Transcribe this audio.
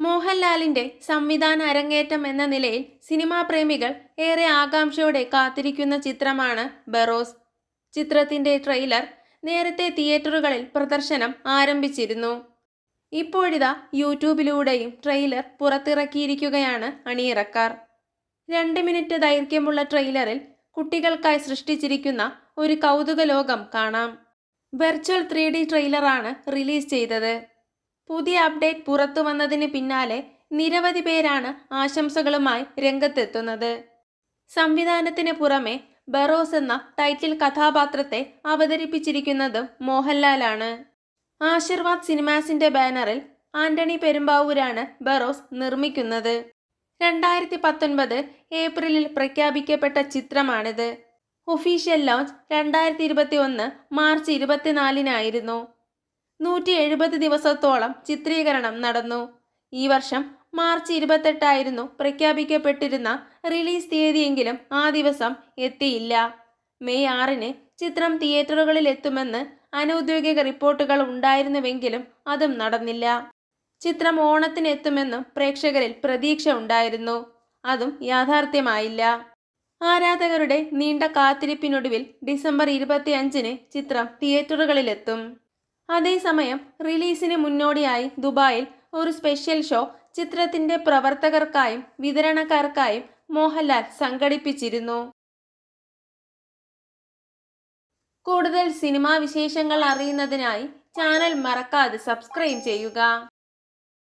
മോഹൻലാലിന്റെ സംവിധാന അരങ്ങേറ്റം എന്ന നിലയിൽ സിനിമാ പ്രേമികൾ ഏറെ ആകാംക്ഷയോടെ കാത്തിരിക്കുന്ന ചിത്രമാണ് ബറോസ്. ചിത്രത്തിന്റെ ട്രെയിലർ നേരത്തെ തിയേറ്ററുകളിൽ പ്രദർശനം ആരംഭിച്ചിരുന്നു. ഇപ്പോഴിതാ യൂട്യൂബിലൂടെയും ട്രെയിലർ പുറത്തിറക്കിയിരിക്കുകയാണ് അണിയറക്കാർ. രണ്ട് മിനിറ്റ് ദൈർഘ്യമുള്ള ട്രെയിലറിൽ കുട്ടികൾക്കായി സൃഷ്ടിച്ചിരിക്കുന്ന ഒരു കൗതുക ലോകം കാണാം. വെർച്വൽ ത്രീ ഡി ട്രെയിലറാണ് റിലീസ് ചെയ്തത്. പുതിയ അപ്ഡേറ്റ് പുറത്തു വന്നതിന് പിന്നാലെ നിരവധി പേരാണ് ആശംസകളുമായി രംഗത്തെത്തുന്നത്. സംവിധാനത്തിന് പുറമെ ബറോസ് എന്ന ടൈറ്റിൽ കഥാപാത്രത്തെ അവതരിപ്പിച്ചിരിക്കുന്നതും മോഹൻലാലാണ്. ആശീർവാദ് സിനിമാസിന്റെ ബാനറിൽ ആന്റണി പെരുമ്പാവൂരാണ് ബറോസ് നിർമ്മിക്കുന്നത്. രണ്ടായിരത്തി പത്തൊൻപത് ഏപ്രിലിൽ പ്രഖ്യാപിക്കപ്പെട്ട ചിത്രമാണിത്. ഒഫീഷ്യൽ ലോഞ്ച് രണ്ടായിരത്തി ഇരുപത്തി ഒന്ന് മാർച്ച് ഇരുപത്തിനാലിനായിരുന്നു. നൂറ്റി എഴുപത് ദിവസത്തോളം ചിത്രീകരണം നടന്നു. ഈ വർഷം മാർച്ച് ഇരുപത്തെട്ടായിരുന്നു പ്രഖ്യാപിക്കപ്പെട്ടിരുന്ന റിലീസ് തീയതിയെങ്കിലും ആ ദിവസം എത്തിയില്ല. മെയ് ആറിന് ചിത്രം തിയേറ്ററുകളിൽ എത്തുമെന്ന് അനൗദ്യോഗിക റിപ്പോർട്ടുകൾ ഉണ്ടായിരുന്നുവെങ്കിലും അതും നടന്നില്ല. ചിത്രം ഓണത്തിന് എത്തുമെന്നും പ്രേക്ഷകരിൽ പ്രതീക്ഷ ഉണ്ടായിരുന്നു. അതും യാഥാർത്ഥ്യമായില്ല. ആരാധകരുടെ നീണ്ട കാത്തിരിപ്പിനൊടുവിൽ ഡിസംബർ ഇരുപത്തിയഞ്ചിന് ചിത്രം തിയേറ്ററുകളിലെത്തും. അതേസമയം റിലീസിന് മുന്നോടിയായി ദുബായിൽ ഒരു സ്പെഷ്യൽ ഷോ ചിത്രത്തിന്റെ പ്രവർത്തകർക്കായും വിതരണക്കാർക്കായും മോഹൻലാൽ സംഘടിപ്പിച്ചിരുന്നു. കൂടുതൽ സിനിമാ വിശേഷങ്ങൾ അറിയുന്നതിനായി ചാനൽ മറക്കാതെ സബ്സ്ക്രൈബ് ചെയ്യുക.